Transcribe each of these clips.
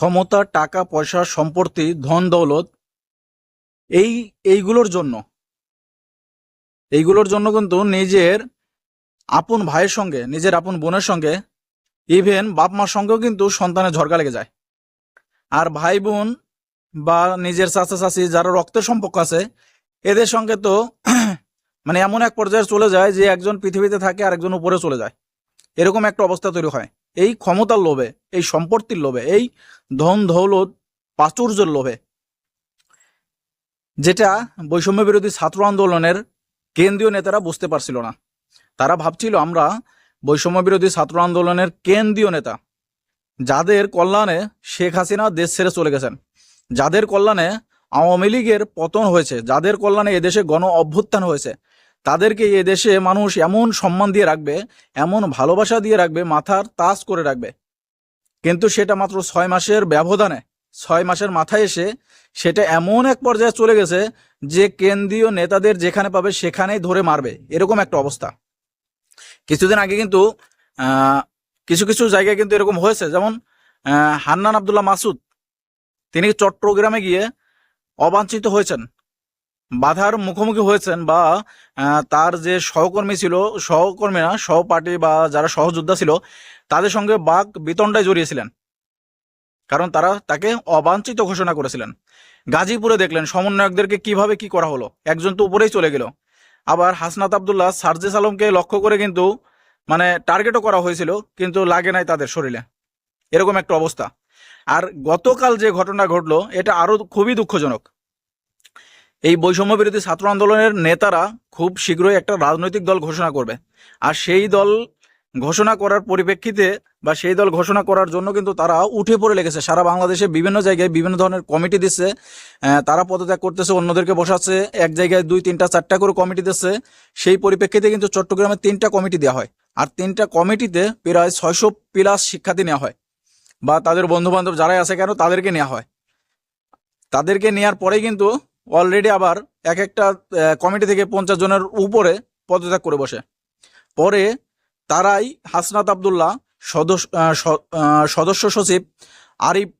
ক্ষমতা, টাকা, পয়সা, সম্পত্তি, ধন, দৌলত, এই, এইগুলোর জন্য। এইগুলোর জন্য কিন্তু নিজের আপন ভাইয়ের সঙ্গে, নিজের আপন বোনের সঙ্গে ইভেন বাপ মার সঙ্গেও কিন্তু সন্তানের ঝরকা লেগে যায়। আর ভাই বোন বা নিজের চাচা, চাচি যারা রক্তের সম্পর্ক আছে, এদের সঙ্গে তো মানে এমন এক পর্যায়ে চলে যায় যে একজন পৃথিবীতে থাকে আর একজন উপরে চলে যায়। এরকম একটা অবস্থা তৈরি হয়। এই ক্ষমতার লোভে, এই সম্পত্তির লোভে, এই ধন দৌলত, প্রাচুর্যের লোভে। যেটা বৈষম্য বিরোধী ছাত্র আন্দোলনের কেন্দ্রীয় নেতারা বুঝতে পারছিল না। তারা ভাবছিল, আমরা বৈষম্য বিরোধী ছাত্র আন্দোলনের কেন্দ্রীয় নেতা, যাদের কল্যাণে শেখ হাসিনা দেশ ছেড়ে চলে গেছেন, যাদের কল্যাণে আওয়ামী লীগের পতন হয়েছে, যাদের কল্যাণে এদেশে গণ অভ্যুত্থান হয়েছে তাদেরকে এদেশে মানুষ এমন সম্মান দিয়ে রাখবে, এমন ভালোবাসা দিয়ে রাখবে, মাথার তাজ করে রাখবে। কিন্তু সেটা মাত্র ছয় মাসের ব্যবধানে, ছয় মাসের মাথায় এসে সেটা এমন এক পর্যায়ে চলে গেছে যে কেন্দ্রীয় নেতাদের যেখানে পাবে সেখানেই ধরে মারবে। এরকম একটা অবস্থা। কিছুদিন আগে কিন্তু কিছু কিছু জায়গায় কিন্তু এরকম হয়েছে। যেমন হান্নান আবদুল্লাহ মাসুদ, তিনি চট্টগ্রামে গিয়ে অবাঞ্ছিত হয়েছেন। বাধার মুখোমুখি হয়েছেন বা তার যে সহকর্মী ছিল, সহকর্মীরা, সহপাঠী বা যারা সহযোদ্ধা ছিল, তাদের সঙ্গে বাঘ বিতণ্ডায় জড়িয়েছিলেন। কারণ তারা তাকে অবাঞ্ছিত ঘোষণা করেছিলেন। গাজীপুরে দেখলেন সমন্বয়কদেরকে কীভাবে কি করা হলো। একজন তো উপরেই চলে গেল। আবার হাসনাত আবদুল্লাহ, সার্জেস আলমকে লক্ষ্য করে কিন্তু মানে টার্গেটও করা হয়েছিল, কিন্তু লাগে নাই তাদের শরীরে। এরকম একটা অবস্থা। আর গতকাল যে ঘটনা ঘটলো, এটা আরও খুবই দুঃখজনক। এই বৈষম্য বিরোধী ছাত্র আন্দোলনের নেতারা খুব শীঘ্রই একটা রাজনৈতিক দল ঘোষণা করবে। আর সেই দল ঘোষণা করার পরিপ্রেক্ষিতে বা সেই দল ঘোষণা করার জন্য কিন্তু তারা উঠে পড়ে লেগেছে। সারা বাংলাদেশে বিভিন্ন জায়গায় বিভিন্ন ধরনের কমিটি দিচ্ছে। তারা পদত্যাগ করতেছে, অন্যদেরকে বসাচ্ছে। এক জায়গায় দুই, তিনটা, চারটা করে কমিটি দিচ্ছে। সেই পরিপ্রেক্ষিতে কিন্তু চট্টগ্রামে তিনটা কমিটি দেওয়া হয়। আর তিনটা কমিটিতে প্রায় ছয়শো প্লাস শিক্ষার্থী নেওয়া হয়। বা তাদের বন্ধু বান্ধব যারাই আছে কেন, তাদেরকে নেওয়া হয়। তাদেরকে নেওয়ার পরেই কিন্তু অলরেডি আবার এক একটা কমিটি থেকে পঞ্চাশ জনের উপরে পদত্যাগ করে বসে। পরে তারাই হাসনাত আবদুল্লাহ সদস্য সদস্য সচিব আরিফ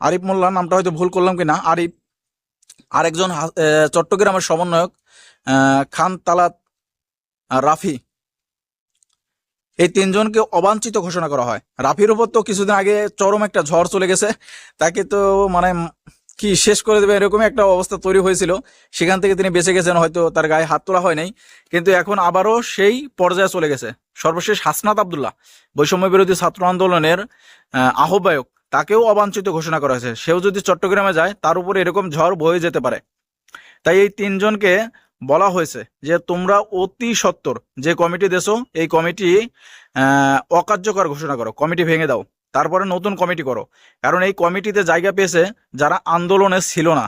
আরিফ মোল্লা, নামটা হয়তো ভুল করলাম কিনা, আরিফ, আরেকজন চট্টগ্রামের সমন্বয়ক খান তালাত রাফি। এই তিনজনকে অবাঞ্ছিত ঘোষণা করা হয়। রাফির উপর তো কিছুদিন আগে চরম একটা ঝড় চলে গেছে, তাকে তো মানে কি শেষ করে দেবে এরকম একটা অবস্থা তৈরি হয়েছিল। সেখান থেকে তিনি বেঁচে গেছেন, হয়তো তার গায়ে হাত তোলা হয় নাই। কিন্তু এখন আবারও সেই পর্যায়ে চলে গেছে। সর্বশেষ হাসনাত আবদুল্লাহ বৈষম্য বিরোধী ছাত্র আন্দোলনের আহ্বায়ক। তাকেও অবাঞ্ছিত ঘোষণা করা হয়েছে। সেও যদি চট্টগ্রামে যায়, তার উপরে এরকম ঝড় বয়ে যেতে পারে। তাই এই তিনজনকে বলা হয়েছে যে, তোমরা অতি সত্বর যে কমিটি দেছো, এই কমিটি অকার্যকর ঘোষণা করো। কমিটি ভেঙে দাও। তারপরে নতুন কমিটি করো। কারণ এই কমিটিতে জায়গা পেয়েছে যারা আন্দোলনে ছিল না,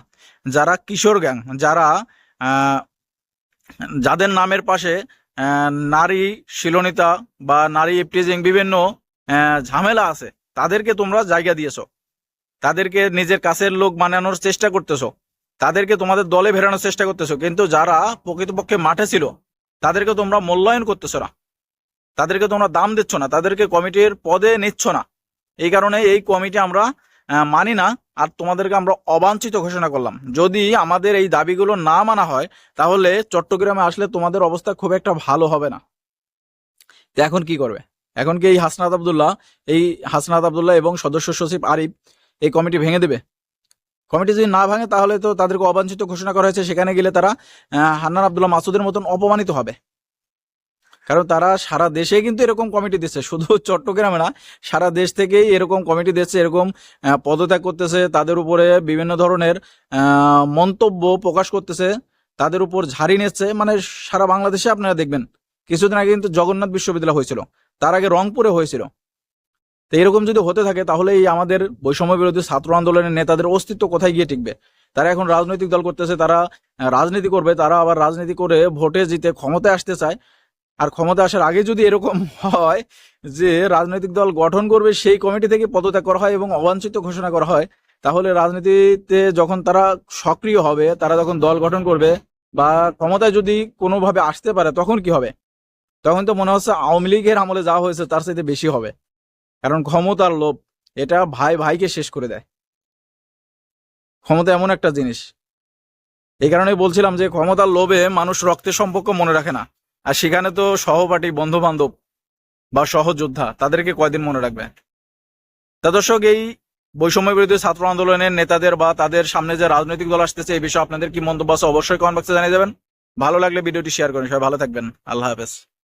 যারা কিশোর গ্যাং, যারা যাদের নামের পাশে নারী শিলনিতা বা নারী ইপটিজিং বিভিন্ন ঝামেলা আছে, তাদেরকে তোমরা জায়গা দিয়েছ। তাদেরকে নিজের কাছের লোক বানানোর চেষ্টা করতেছো। তাদেরকে তোমাদের দলে ভেড়ানোর চেষ্টা করতেছো। কিন্তু যারা প্রকৃতপক্ষে মাঠে ছিল, তাদেরকে তোমরা মূল্যায়ন করতেছো না। তাদেরকে তোমরা দাম দিচ্ছ না। তাদেরকে কমিটির পদে নিচ্ছ না। এই কারণে এই কমিটি আমরা মানি না। আর তোমাদেরকে আমরা অবাঞ্ছিত ঘোষণা করলাম। যদি আমাদের এই দাবিগুলো না মানা হয়, তাহলে চট্টগ্রামে আসলে তোমাদের অবস্থা খুব একটা ভালো হবে না। এখন কি করবে? এখন কি এই হাসনাত আবদুল্লাহ, এই হাসনাত আবদুল্লাহ এবং সদস্য সচিব আরিফ এই কমিটি ভেঙে দেবে? কমিটি যদি না ভাঙে, তাহলে তো তাদেরকে অবাঞ্ছিত ঘোষণা করা হয়েছে। সেখানে গেলে তারা হান্নান আবদুল্লাহ মাসুদের মতন অপমানিত হবে। কারণ তারা সারা দেশে কিন্তু এরকম কমিটি দিচ্ছে। শুধু চট্টগ্রামে না, সারা দেশ থেকেই এরকম কমিটি দিচ্ছে, এরকম পদত্যাগ করতেছে। তাদের উপরে বিভিন্ন ধরনের মন্তব্য প্রকাশ করতেছে। তাদের উপর ঝাড়ি নিচ্ছে। মানে সারা বাংলাদেশে আপনারা দেখবেন, কিছুদিন আগে কিন্তু জগন্নাথ বিশ্ববিদ্যালয় হয়েছিল। তার আগে রংপুরে হয়েছিল। তো এরকম যদি হতে থাকে, তাহলে এই আমাদের বৈষম্য বিরোধী ছাত্র আন্দোলনের নেতাদের অস্তিত্ব কোথায় গিয়ে টিকবে? তারা এখন রাজনৈতিক দল করতেছে, তারা রাজনীতি করবে। তারা আবার রাজনীতি করে ভোটে জিতে ক্ষমতায় আসতে চায়। আর ক্ষমতা আসার আগে যদি এরকম হয় যে রাজনৈতিক দল গঠন করবে, সেই কমিটি থেকে পদত্যাগ করা হয় এবং অবাঞ্ছিত ঘোষণা করা হয়, তাহলে রাজনীতিতে যখন তারা সক্রিয় হবে, তারা যখন দল গঠন করবে বা ক্ষমতায় যদি কোনোভাবে আসতে পারে, তখন কি হবে? তখন তো মনে হচ্ছে আওয়ামী লীগের আমলে যা হয়েছে তার সাথে বেশি হবে। কারণ ক্ষমতার লোভ, এটা ভাই ভাইকে শেষ করে দেয়। ক্ষমতা এমন একটা জিনিস। এই কারণেই বলছিলাম যে ক্ষমতার লোভে মানুষ রক্তের সম্পর্ক মনে রাখে না। আর সেখানে তো সহপাঠী বন্ধু বান্ধব বা সহযোদ্ধা, তাদেরকে কয়দিন মনে রাখবে? তা দর্শক, এই বৈষম্য বিরোধী ছাত্র আন্দোলনের নেতাদের বা তাদের সামনে যে রাজনৈতিক দল আসতেছে, এই বিষয়ে আপনাদের কি মন্তব্য আছে অবশ্যই কমেন্ট বক্সে জানিয়ে যাবেন ভালো লাগলে ভিডিওটি শেয়ার করেন। সবাই ভালো থাকবেন। আল্লাহ হাফেজ।